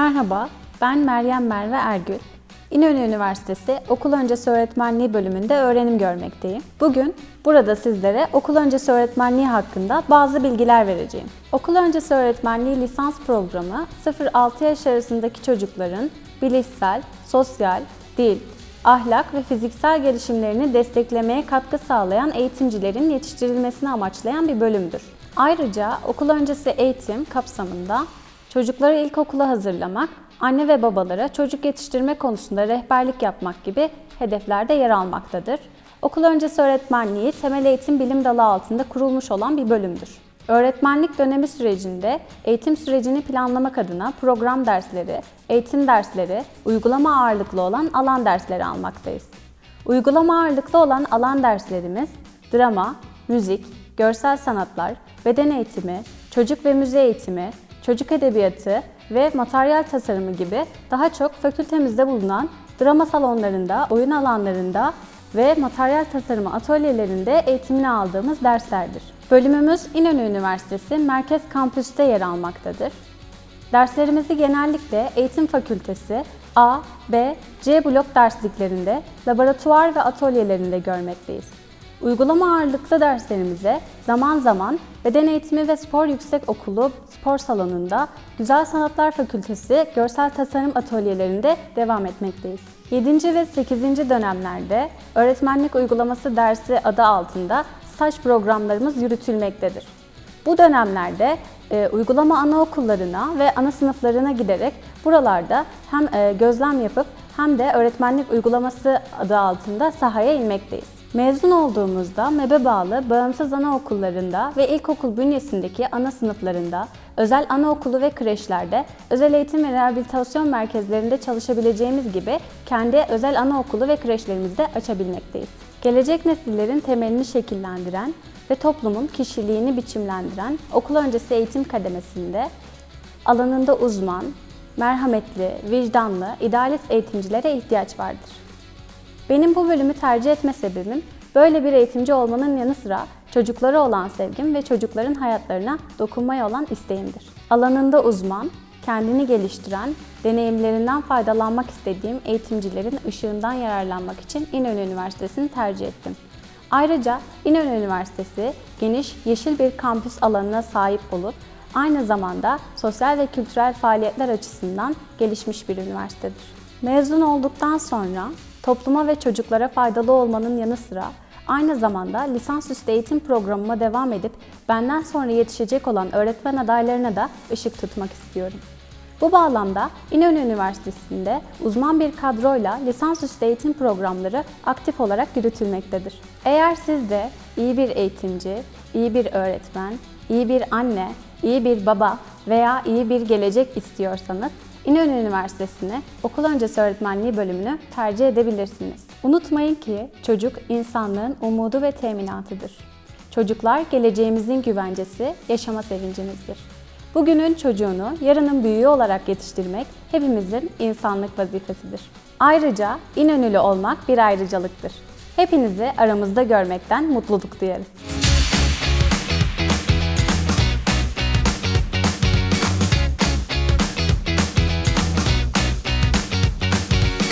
Merhaba, ben Meryem Merve Ergül. İnönü Üniversitesi Okul Öncesi Öğretmenliği bölümünde öğrenim görmekteyim. Bugün burada sizlere okul öncesi öğretmenliği hakkında bazı bilgiler vereceğim. Okul öncesi öğretmenliği lisans programı 0-6 yaş arasındaki çocukların bilişsel, sosyal, dil, ahlak ve fiziksel gelişimlerini desteklemeye katkı sağlayan eğitimcilerin yetiştirilmesini amaçlayan bir bölümdür. Ayrıca okul öncesi eğitim kapsamında çocukları ilkokula hazırlamak, anne ve babalara çocuk yetiştirme konusunda rehberlik yapmak gibi hedeflerde yer almaktadır. Okul öncesi öğretmenliği temel eğitim bilim dalı altında kurulmuş olan bir bölümdür. Öğretmenlik dönemi sürecinde eğitim sürecini planlamak adına program dersleri, eğitim dersleri, uygulama ağırlıklı olan alan dersleri almaktayız. Uygulama ağırlıklı olan alan derslerimiz drama, müzik, görsel sanatlar, beden eğitimi, çocuk ve müze eğitimi, çocuk edebiyatı ve materyal tasarımı gibi daha çok fakültemizde bulunan drama salonlarında, oyun alanlarında ve materyal tasarımı atölyelerinde eğitimini aldığımız derslerdir. Bölümümüz İnönü Üniversitesi Merkez Kampüs'te yer almaktadır. Derslerimizi genellikle Eğitim Fakültesi A, B, C blok dersliklerinde, laboratuvar ve atölyelerinde görmekteyiz. Uygulama ağırlıklı derslerimize zaman zaman Beden Eğitimi ve Spor Yüksek Okulu spor salonunda, Güzel Sanatlar Fakültesi görsel tasarım atölyelerinde devam etmekteyiz. 7. ve 8. dönemlerde öğretmenlik uygulaması dersi adı altında staj programlarımız yürütülmektedir. Bu dönemlerde e, uygulama anaokullarına ve ana sınıflarına giderek buralarda hem e, gözlem yapıp hem de öğretmenlik uygulaması adı altında sahaya inmekteyiz. Mezun olduğumuzda MEB'e bağlı bağımsız anaokullarında ve ilkokul bünyesindeki ana sınıflarında, özel anaokulu ve kreşlerde, özel eğitim ve rehabilitasyon merkezlerinde çalışabileceğimiz gibi kendi özel anaokulu ve kreşlerimizi de açabilmekteyiz. Gelecek nesillerin temelini şekillendiren ve toplumun kişiliğini biçimlendiren okul öncesi eğitim kademesinde alanında uzman, merhametli, vicdanlı, idealist eğitimcilere ihtiyaç vardır. Benim bu bölümü tercih etme sebebim böyle bir eğitimci olmanın yanı sıra çocuklara olan sevgim ve çocukların hayatlarına dokunmaya olan isteğimdir. Alanında uzman, kendini geliştiren, deneyimlerinden faydalanmak istediğim eğitimcilerin ışığından yararlanmak için İnönü Üniversitesi'ni tercih ettim. Ayrıca İnönü Üniversitesi geniş yeşil bir kampüs alanına sahip olup aynı zamanda sosyal ve kültürel faaliyetler açısından gelişmiş bir üniversitedir. Mezun olduktan sonra topluma ve çocuklara faydalı olmanın yanı sıra aynı zamanda lisansüstü eğitim programıma devam edip benden sonra yetişecek olan öğretmen adaylarına da ışık tutmak istiyorum. Bu bağlamda İnönü Üniversitesi'nde uzman bir kadroyla lisansüstü eğitim programları aktif olarak yürütülmektedir. Eğer siz de iyi bir eğitimci, iyi bir öğretmen, iyi bir anne, iyi bir baba veya iyi bir gelecek istiyorsanız İnönü Üniversitesi'ne okul öncesi öğretmenliği bölümünü tercih edebilirsiniz. Unutmayın ki çocuk insanlığın umudu ve teminatıdır. Çocuklar geleceğimizin güvencesi, yaşama sevincimizdir. Bugünün çocuğunu yarının büyüğü olarak yetiştirmek hepimizin insanlık vazifesidir. Ayrıca İnönülü olmak bir ayrıcalıktır. Hepinizi aramızda görmekten mutluluk duyarız.